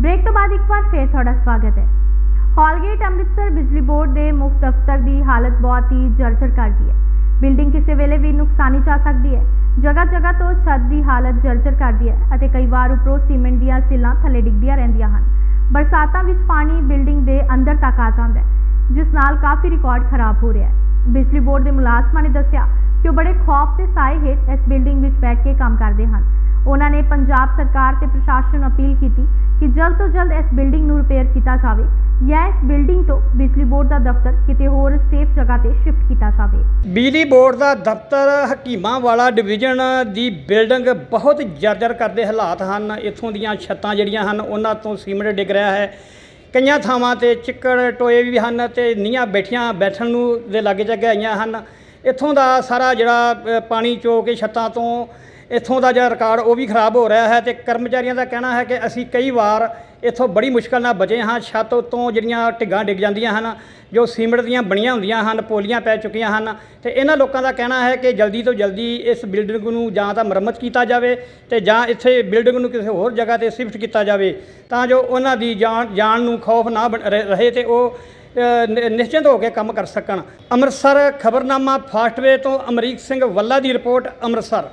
Break ਤੋਂ ਬਾਅਦ ਇੱਕ ਵਾਰ ਫੇਰ ਤੁਹਾਡਾ ਸਵਾਗਤ ਹੈ। ਹਾਲਗੇਟ ਅੰਮ੍ਰਿਤਸਰ ਬਿਜਲੀ ਬੋਰਡ ਦੇ ਮੁੱਖ ਦਫ਼ਤਰ ਦੀ ਹਾਲਤ ਬਹੁਤ ਹੀ ਜਰਜਰ ਕਰਦੀ ਹੈ। ਬਿਲਡਿੰਗ ਕਿਸੇ ਵੇਲੇ ਵੀ ਨੁਕਸਾਨੀ ਜਾ ਸਕਦੀ ਹੈ। ਜਗ੍ਹਾ ਜਗ੍ਹਾ ਤੋਂ ਛੱਤ ਦੀ ਹਾਲਤ ਜਰਜਰ ਕਰਦੀ ਹੈ ਅਤੇ ਕਈ ਵਾਰ ਉੱਪਰੋਂ ਸੀਮੈਂਟ ਦੀਆਂ ਸਿੱਲਾਂ ਥੱਲੇ ਡਿੱਗਦੀਆਂ ਰਹਿੰਦੀਆਂ ਹਨ। ਬਰਸਾਤਾਂ ਵਿੱਚ ਪਾਣੀ ਬਿਲਡਿੰਗ ਦੇ ਅੰਦਰ ਤੱਕ ਆ ਜਾਂਦਾ ਹੈ, ਜਿਸ ਨਾਲ ਕਾਫੀ ਰਿਕਾਰਡ ਖਰਾਬ ਹੋ ਰਿਹਾ ਹੈ। ਬਿਜਲੀ ਬੋਰਡ ਦੇ ਮੁਲਾਜ਼ਮਾਂ ਨੇ ਦੱਸਿਆ ਕਿ ਉਹ ਬੜੇ ਖੌਫ ਤੇ ਸਾਏ ਹੇਠ ਇਸ ਬਿਲਡਿੰਗ ਵਿੱਚ ਬੈਠ ਕੇ ਕੰਮ ਕਰਦੇ ਹਨ। ਉਹਨਾਂ ਨੇ ਪੰਜਾਬ ਸਰਕਾਰ ਤੇ ਪ੍ਰਸ਼ਾਸਨ ਨੂੰ ਅਪੀਲ ਕੀਤੀ ਕਿ ਜਲਦ ਤੋਂ ਜਲਦ ਇਸ ਬਿਲਡਿੰਗ ਨੂੰ ਰਿਪੇਅਰ ਕੀਤਾ ਜਾਵੇ ਜਾਂ ਇਸ ਬਿਲਡਿੰਗ ਤੋਂ ਬਿਜਲੀ ਬੋਰਡ ਦਾ ਦਫ਼ਤਰ ਕਿਤੇ ਹੋਰ ਸੇਫ ਜਗ੍ਹਾ ਤੇ ਸ਼ਿਫਟ ਕੀਤਾ ਜਾਵੇ। ਬਿਜਲੀ ਬੋਰਡ ਦਾ ਦਫ਼ਤਰ ਹਕੀਮਾਂਵਾਲਾ ਡਿਵੀਜ਼ਨ ਦੀ ਬਿਲਡਿੰਗ ਬਹੁਤ ਜਰਜਰ ਕਰਦੇ ਹਾਲਾਤ ਹਨ। ਇੱਥੋਂ ਦੀਆਂ ਛੱਤਾਂ ਜਿਹੜੀਆਂ ਹਨ, ਉਹਨਾਂ ਤੋਂ ਸੀਮੈਂਟ ਡਿੱਗ ਰਿਹਾ ਹੈ। ਕਈਆਂ ਥਾਵਾਂ ਤੇ ਚਿੱਕੜ ਟੋਏ ਵੀ ਹਨ ਤੇ ਨੀਆਂ ਬੈਠੀਆਂ ਬੈਠਣ ਨੂੰ ਦੇ ਲਾਗੇ ਜਗ੍ਹਾ ਆਈਆਂ ਹਨ। ਇੱਥੋਂ ਦਾ ਸਾਰਾ ਜਿਹੜਾ ਪਾਣੀ ਚੋ ਕੇ ਛੱਤਾਂ ਤੋਂ ਇੱਥੋਂ ਦਾ ਜਿਹੜਾ ਰਿਕਾਰਡ ਉਹ ਵੀ ਖਰਾਬ ਹੋ ਰਿਹਾ ਹੈ ਤੇ ਕਰਮਚਾਰੀਆਂ ਦਾ ਕਹਿਣਾ ਹੈ ਕਿ ਅਸੀਂ ਕਈ ਵਾਰ ਇੱਥੋਂ ਬੜੀ ਮੁਸ਼ਕਲ ਨਾਲ ਬਚੇ ਹਾਂ, ਛੱਤ ਉੱਤੋਂ ਜਿਹੜੀਆਂ ਢਿੱਗਾਂ ਡਿੱਗ ਜਾਂਦੀਆਂ ਹਨ, ਜੋ ਸੀਮਿੰਟ ਦੀਆਂ ਬਣੀਆਂ ਹੁੰਦੀਆਂ ਹਨ, ਪੋਲੀਆਂ ਪੈ ਚੁੱਕੀਆਂ ਹਨ ਤੇ ਇਹਨਾਂ ਲੋਕਾਂ ਦਾ ਕਹਿਣਾ ਹੈ ਕਿ ਜਲਦੀ ਤੋਂ ਜਲਦੀ ਇਸ ਬਿਲਡਿੰਗ ਨੂੰ ਜਾਂ ਤਾਂ ਮੁਰੰਮਤ ਕੀਤਾ ਜਾਵੇ ਤੇ ਜਾਂ ਇੱਥੇ ਬਿਲਡਿੰਗ ਨੂੰ ਕਿਸੇ ਹੋਰ ਜਗ੍ਹਾ ਤੇ ਸ਼ਿਫਟ ਕੀਤਾ ਜਾਵੇ ਤਾਂ ਜੋ ਉਹਨਾਂ ਦੀ ਜਾਨ ਜਾਨ ਨੂੰ ਖੌਫ ਨਾ ਬਣ- ਰਹੇ ਰਹੇ ਤੇ ਉਹ ਨਿ- ਨਿਸ਼ਚਿੰਤ ਹੋ ਕੇ ਕੰਮ ਕਰ ਸਕਣ। ਅੰਮ੍ਰਿਤਸਰ ਖਬਰਨਾਮਾ ਫਾਸਟਵੇ ਤੋਂ ਅਮਰੀਕ ਸਿੰਘ ਵੱਲਾ ਦੀ ਰਿਪੋਰਟ ਅੰਮ੍ਰਿਤਸਰ।